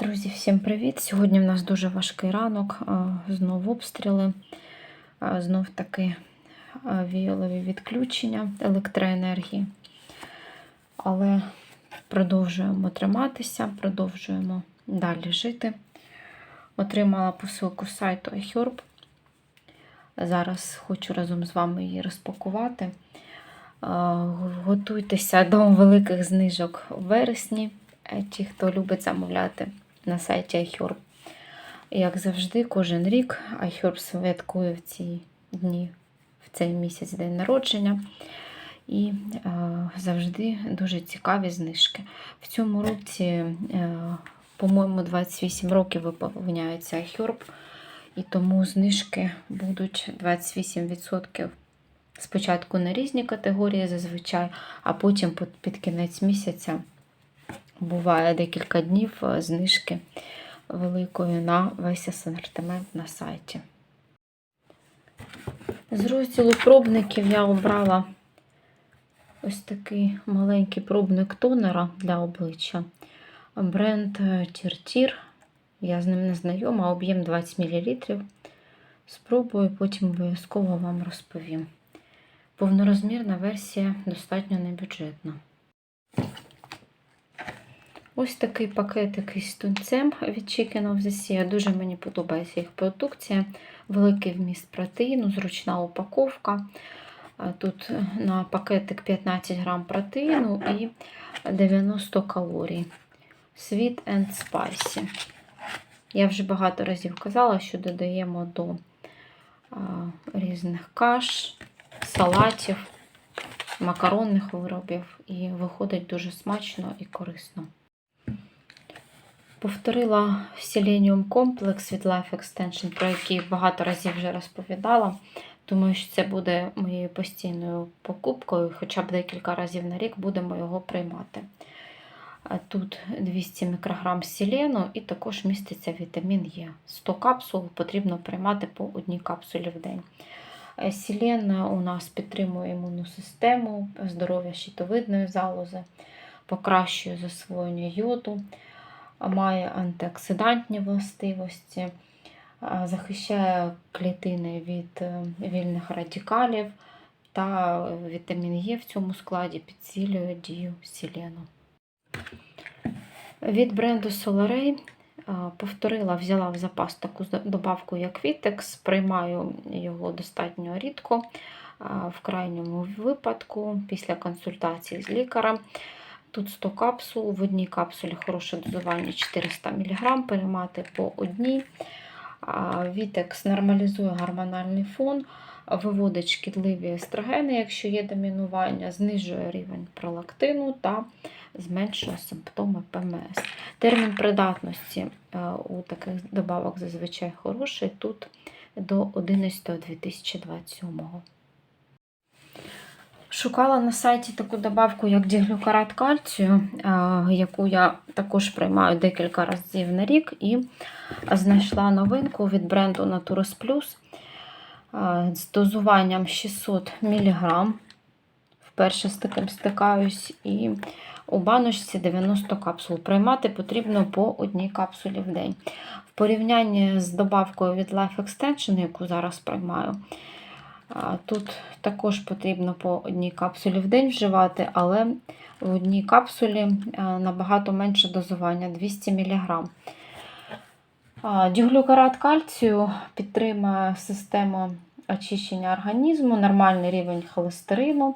Друзі, всім привіт! Сьогодні в нас дуже важкий ранок, а, знов обстріли, знов таки віолові відключення електроенергії. Але продовжуємо триматися, продовжуємо далі жити. Отримала посилку з сайту iHerb. Зараз хочу разом з вами її розпакувати. Готуйтеся до великих знижок в вересні. Ті, хто любить замовляти на сайті iHerb. Як завжди, кожен рік iHerb святкує в ці дні, в цей місяць день народження. І е, завжди дуже цікаві знижки. В цьому році, е, по-моєму, 28 років виповняється iHerb, і тому знижки будуть 28% спочатку на різні категорії зазвичай, а потім під- під кінець місяця буває декілька днів е, знижки великої на весь асортимент на сайті. З розділу пробників я обрала ось такий маленький пробник тонера для обличчя. Бренд Тіртір. Я з ним не знайома, об'єм 20 мл. Спробую, потім обов'язково вам розповім. Повнорозмірна версія достатньо небюджетна. Ось такий пакетик із тунцем від Chicken of the Sea. Дуже мені подобається їх продукція. Великий вміст протеїну, зручна упаковка. Тут на пакетик 15 грам протеїну і 90 калорій. Sweet and spicy. Я вже багато разів казала, що додаємо до різних каш, салатів, макаронних виробів, і виходить дуже смачно і корисно. Повторила Selenium комплекс від Life Extension, про який багато разів вже розповідала. Думаю, що це буде моєю постійною покупкою, хоча б декілька разів на рік будемо його приймати. Тут 200 мікрограм селену і також міститься вітамін Е. 100 капсул потрібно приймати по одній капсулі в день. Е, Селен у нас підтримує імунну систему, здоров'я щитовидної залози, покращує засвоєння йоду, має антиоксидантні властивості, захищає клітини від е, вільних радикалів та вітамін Е в цьому складі підсилює дію селену. Від бренду Solaray повторила, взяла в запас таку добавку, як Vitex, приймаю його достатньо рідко, в крайньому випадку, після консультації з лікарем. Тут 100 капсул, в одній капсулі хороше дозування 400 мг, переймати по одній. Вітекс нормалізує гормональний фон, виводить шкідливі естрогени, якщо є домінування, знижує рівень пролактину та зменшує симптоми ПМС. Термін придатності е, у таких добавок зазвичай хороший, тут до 11.2027. Шукала на сайті таку добавку, як діглюкарат кальцію, е, яку я також приймаю декілька разів на рік, і знайшла новинку від бренду Naturus Plus е, з дозуванням 600 мг. Вперше з таким стикаюсь, і у баночці 90 капсул. Приймати потрібно по одній капсулі в день. В порівнянні з добавкою від Life Extension, яку зараз приймаю, Тут також потрібно по одній капсулі в день вживати, але в одній капсулі набагато менше дозування 200 мг. А, Діглюкарат кальцію підтримує систему очищення організму, нормальний рівень холестерину,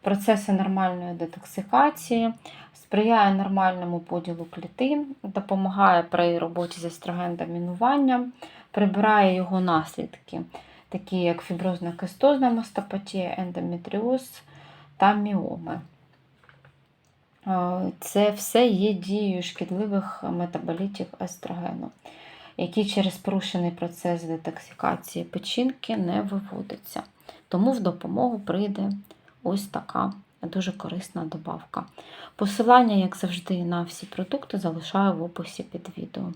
процеси нормальної детоксикації, сприяє нормальному поділу клітин, допомагає при роботі з естроген-домінуванням, прибирає його наслідки такі як фіброзна кистозна мастопатія, ендометріоз та міоми. Це все є дією шкідливих метаболітів естрогену, які через порушений процес детоксикації печінки не виводяться. Тому в допомогу прийде ось така дуже корисна добавка. Посилання, як завжди, на всі продукти залишаю в описі під відео.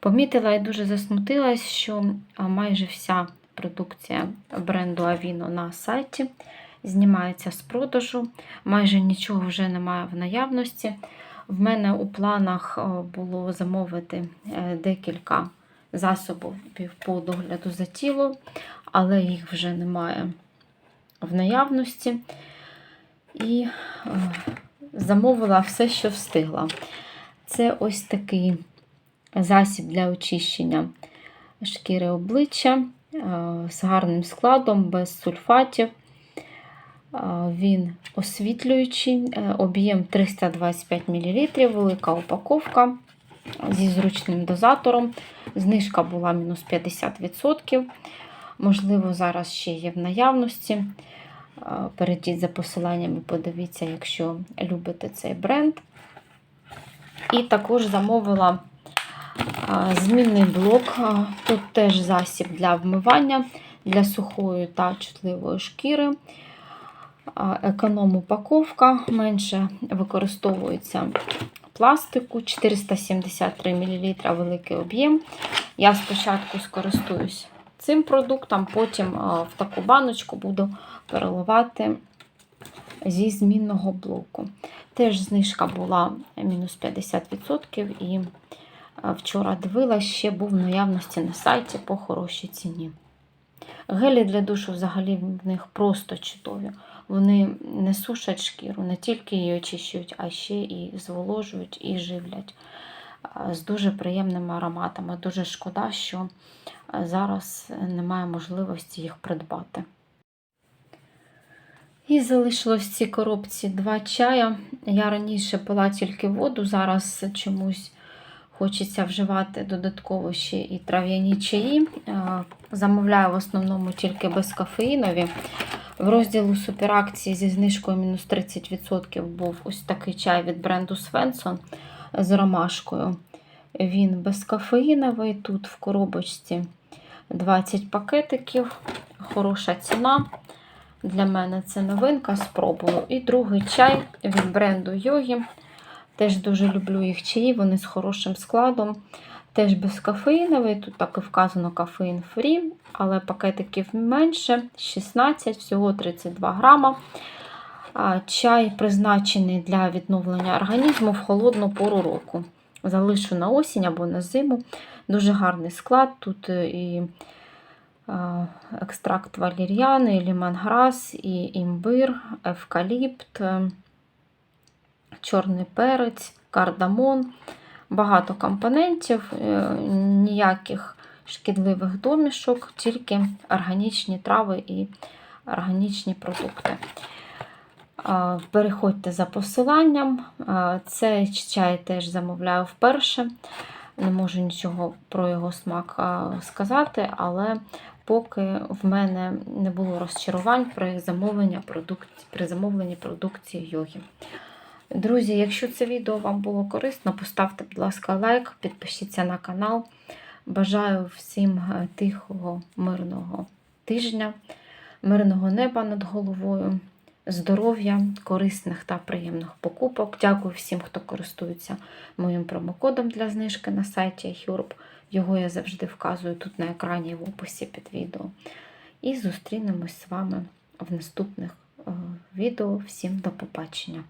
Помітила і дуже засмутилась, що майже вся продукція бренду Avino на сайті знімається з продажу, майже нічого вже немає в наявності. В мене у планах е, було замовити е, декілька засобів по догляду за тілом, але їх вже немає в наявності. І е, замовила все, що встигла. Це ось такий засіб для очищення шкіри обличчя е, з гарним складом, без сульфатів. Е, Він освітлюючий, е, об'єм 325 мл, велика упаковка зі зручним дозатором. Знижка була мінус 50%. Можливо, зараз ще є в наявності. Перейдіть за посиланням і подивіться, якщо любите цей бренд. І також замовила змінний блок. Тут теж засіб для вмивання для сухої та чутливої шкіри. Економ упаковка, менше використовується пластику, 473 мл великий об'єм. Я спочатку скористуюсь цим продуктом, потім в таку баночку буду переливати зі змінного блоку. Теж знижка була мінус 50%, і вчора дивилась, ще був в наявності на сайті по хорошій ціні. Гелі для душу взагалі в них просто чудові. Вони не сушать шкіру, не тільки її очищують, а ще і зволожують і живлять з дуже приємними ароматами. Дуже шкода, що зараз немає можливості їх придбати. І залишилось в цій коробці два чая. Я раніше пила тільки воду, зараз чомусь хочеться вживати додатково ще і трав'яні чаї. Е, Замовляю в основному тільки безкофеїнові. В розділу суперакції зі знижкою мінус 30% був ось такий чай від бренду Svensson з ромашкою. Він безкофеїновий. Тут в коробочці 20 пакетиків, хороша ціна. Для мене це новинка, спробую. І другий чай від бренду Йогі. Теж дуже люблю їх чаї, вони з хорошим складом. Теж безкофеїновий, тут так і вказано кофеїн фрі, але пакетиків менше, 16, всього 32 грама. Чай призначений для відновлення організму в холодну пору року. Залишу на осінь або на зиму. Дуже гарний склад. Тут і екстракт валір'яни, і лімонграс, і імбир, евкаліпт, е, чорний перець, кардамон. Багато компонентів, е, ніяких шкідливих домішок, тільки органічні трави і органічні продукти. Переходьте за посиланням. Цей чай теж замовляю вперше. Не можу нічого про його смак сказати, але поки в мене не було розчарувань при замовленні продукції йоги. Друзі, якщо це відео вам було корисно, поставте, будь ласка, лайк, підпишіться на канал. Бажаю всім е, тихого, мирного тижня, мирного неба над головою, здоров'я, корисних та приємних покупок. Дякую всім, хто користується моїм промокодом для знижки на сайті iHerb. Його я завжди вказую тут на екрані в описі під відео. І зустрінемось з вами в наступних е, відео. Всім до побачення!